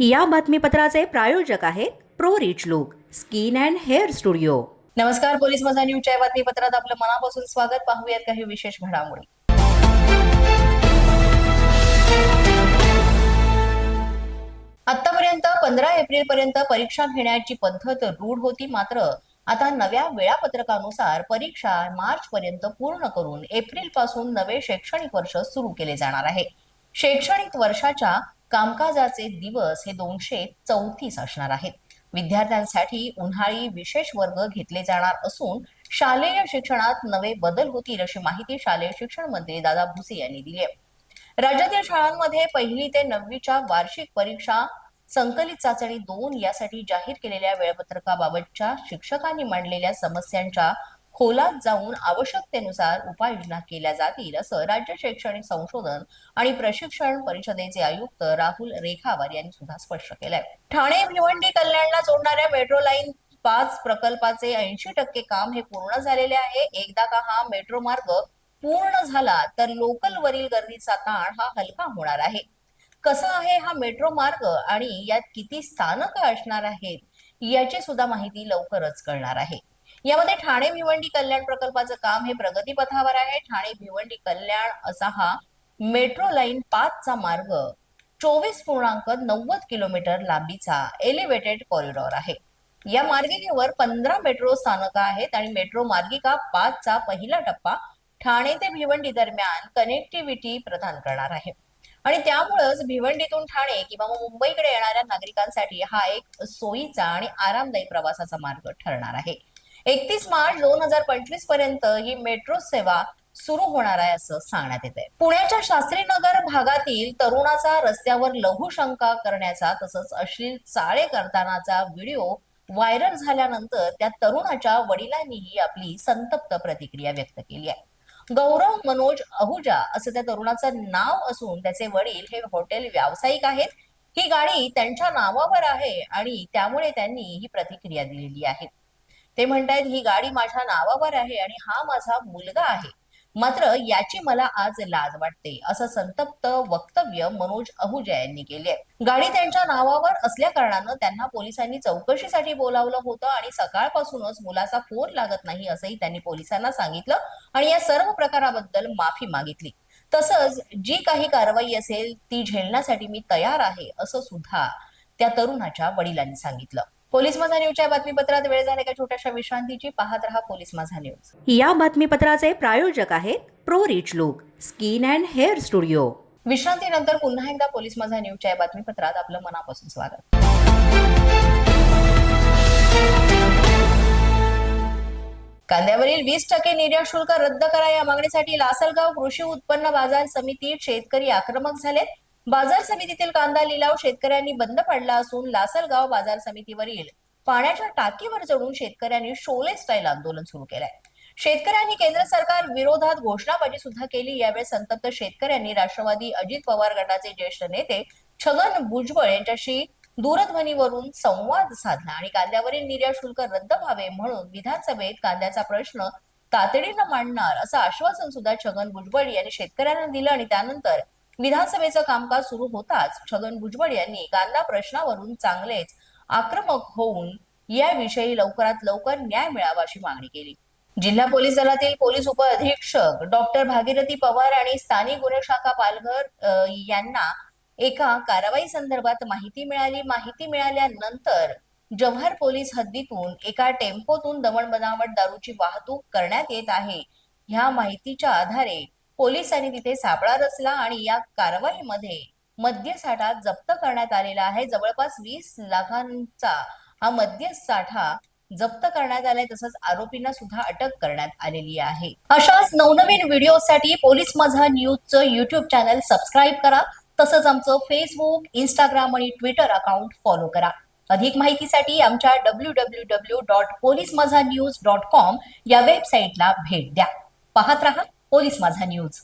या बातमीपत्राचे प्रायोजक आहेत pro rich look skin and hair studio. नमस्कार पोलीस मजा न्यूजच्या बातमीपत्रात आपलं मनापासून स्वागत. पाहूयात काही विशेष घडामोडी. आतापर्यंत पंधरा एप्रिल पर्यंत परीक्षा घेण्याची पद्धत रूढ होती मात्र आता नव्या वेळापत्रकानुसार परीक्षा मार्च पर्यंत पूर्ण करून एप्रिलपासून नवे शैक्षणिक वर्ष सुरू केले जाणार आहे. शैक्षणिक वर्षाच्या कामकाजाचे दिवस हे दोनशे चौतीस असणार आहेत. विद्यार्थ्यांसाठी उन्हाळी विशेष वर्ग घेतले जाणार असून शालेय शिक्षणात नवे बदल होतील अशी माहिती शालेय शिक्षण मंत्री दादा भुसे यांनी दिली आहे. राज्यातील शाळांमध्ये पहिली ते नववीच्या वार्षिक परीक्षा संकलित चाचणी दोन यासाठी जाहीर केलेल्या वेळापत्रकाबाबतच्या शिक्षकांनी मांडलेल्या समस्यांच्या खोलात जाऊन आवश्यकतेनुसार उपाययोजना केल्या जातील असं राज्य शैक्षणिक संशोधन आणि प्रशिक्षण परिषदेचे आयुक्त राहुल रेखावार यांनी सुद्धा स्पष्ट केलंय. ठाणे भिवंडी कल्याणला जोडणाऱ्या मेट्रो लाईन पाच प्रकल्पाचे ऐंशी टक्के काम हे पूर्ण झालेले आहे. एकदा का हा मेट्रो मार्ग पूर्ण झाला तर लोकल वरील गर्दीचा ताण हा हलका होणार आहे. कसा आहे हा मेट्रो मार्ग आणि यात किती स्थानक असणार आहेत याची सुद्धा माहिती लवकरच कळणार आहे. यामध्ये ठाणे भिवंडी कल्याण प्रकल्पाचं काम हे प्रगतीपथावर आहे. ठाणे भिवंडी कल्याण असा हा मेट्रो लाईन पाचचा मार्ग. चोवीस पूर्णांक नव्वद किलोमीटर लांबीचा एलिव्हेटेड कॉरिडॉर आहे. या मार्गिकेवर पंधरा मेट्रो स्थानकं आहेत आणि मेट्रो मार्गिका पाचचा पहिला टप्पा ठाणे ते भिवंडी दरम्यान कनेक्टिव्हिटी प्रदान करणार आहे. आणि त्यामुळेच भिवंडीतून ठाणे किंवा मग मुंबईकडे येणाऱ्या नागरिकांसाठी हा एक सोयीचा आणि आरामदायी प्रवासाचा मार्ग ठरणार आहे. एकतीस मार्च दोन हजार पंचवीसपर्यंत ही मेट्रो सेवा सुरू होणार आहे असं सांगण्यात येत आहे पुण्याच्या शास्त्रीनगर भागातील तरुणाचा रस्त्यावर लघुशंका करण्याचा तसंच अश्लील चाळे करतानाचा व्हिडिओ व्हायरल झाल्यानंतर त्या तरुणाच्या वडिलांनीही आपली संतप्त प्रतिक्रिया व्यक्त केली आहे. गौरव मनोज अहुजा असं त्या तरुणाचं नाव असून त्याचे वडील हे हॉटेल व्यावसायिक आहेत. ही गाडी त्यांच्या नावावर आहे आणि त्यामुळे त्यांनी ही प्रतिक्रिया दिलेली आहे. ते म्हणतायत ही गाडी माझ्या नावावर आहे आणि हा माझा मुलगा आहे. मात्र याची मला आज लाज वाटते असं संतप्त वक्तव्य मनोज अहुजा यांनी केले गाडी त्यांच्या नावावर असल्या कारणानं त्यांना पोलिसांनी चौकशीसाठी बोलावलं होतं आणि सकाळपासूनच मुलाचा फोन लागत नाही असंही त्यांनी पोलिसांना सांगितलं आणि या सर्व प्रकाराबद्दल माफी मागितली. तसंच जी काही कारवाई असेल ती झेलण्यासाठी मी तयार आहे असं सुद्धा त्या तरुणाच्या वडिलांनी सांगितलं. पोलीस माझा न्यूजच्या बातमीपत्रात वेळ झाल्या एका छोट्याशा विश्रांतीची? पाहत रहा पोलीस माझा न्यूज या बातमीपत्राचे प्रायोजक आहेत pro rich look skin and hair studio. विश्रांतीनंतर पुन्हा एकदा पोलीस माझा न्यूजच्या या बातमीपत्रात आपलं मनापासून स्वागत. कांद्यावरील वीस टक्के निर्यात शुल्क रद्द करा या मागणीसाठी लासलगाव कृषी उत्पन्न बाजार समितीत शेतकरी आक्रमक झालेत. बाजार समितीतील कांदा लिलाव शेतकऱ्यांनी बंद पाडला असून लासलगाव बाजार समितीवरील पाण्याच्या टाकीवर चढून शेतकऱ्यांनी शोले स्टाईल आंदोलन सुरू केलंय. शेतकऱ्यांनी केंद्र सरकार विरोधात घोषणाबाजी सुद्धा केली. यावेळी संतप्त शेतकऱ्यांनी राष्ट्रवादी अजित पवार गटाचे ज्येष्ठ नेते छगन भुजबळ यांच्याशी दूरध्वनीवरून संवाद साधला आणि कांद्यावरील निर्यात शुल्क रद्द व्हावे म्हणून विधानसभेत कांद्याचा प्रश्न तातडीनं मांडणार असं आश्वासन सुद्धा छगन भुजबळ यांनी शेतकऱ्यांना दिलं आणि त्यानंतर विधानसभेचं कामकाज सुरू होताच छगन भुजबळ यांनी कांदा प्रश्नावरून चांगलेच आक्रमक होऊन याविषयी लवकरात लवकर न्याय मिळावा अशी मागणी केली. जिल्हा पोलीस दलातील पोलीस उप अधीक्षक डॉक्टर भागीरथी पवार आणि स्थानिक गुन्हे शाखा पालघर यांना एका कारवाई संदर्भात माहिती मिळाली. माहिती मिळाल्यानंतर जव्हार पोलीस हद्दीतून एका टेम्पोतून दमण बनावट दारूची वाहतूक करण्यात येत आहे. ह्या माहितीच्या आधारे पोलिसांनी तिथे सापळा रचला आणि या कारवाईमध्ये मद्यसाठा जप्त करण्यात आलेला आहे. जवळपास वीस लाखांचा हा मद्यसाठा जप्त करण्यात आलाय तसंच आरोपींना सुद्धा अटक करण्यात आलेली आहे. अशाच नवनवीन व्हिडिओसाठी पोलीस माझा न्यूजचं युट्यूब चॅनल सबस्क्राईब करा. तसंच आमचं फेसबुक इंस्टाग्राम आणि ट्विटर अकाउंट फॉलो करा. अधिक माहितीसाठी आमच्या W W W dot police Maza news dot com या वेबसाईटला भेट द्या. पाहत रहा. पोलीस माझा न्यूज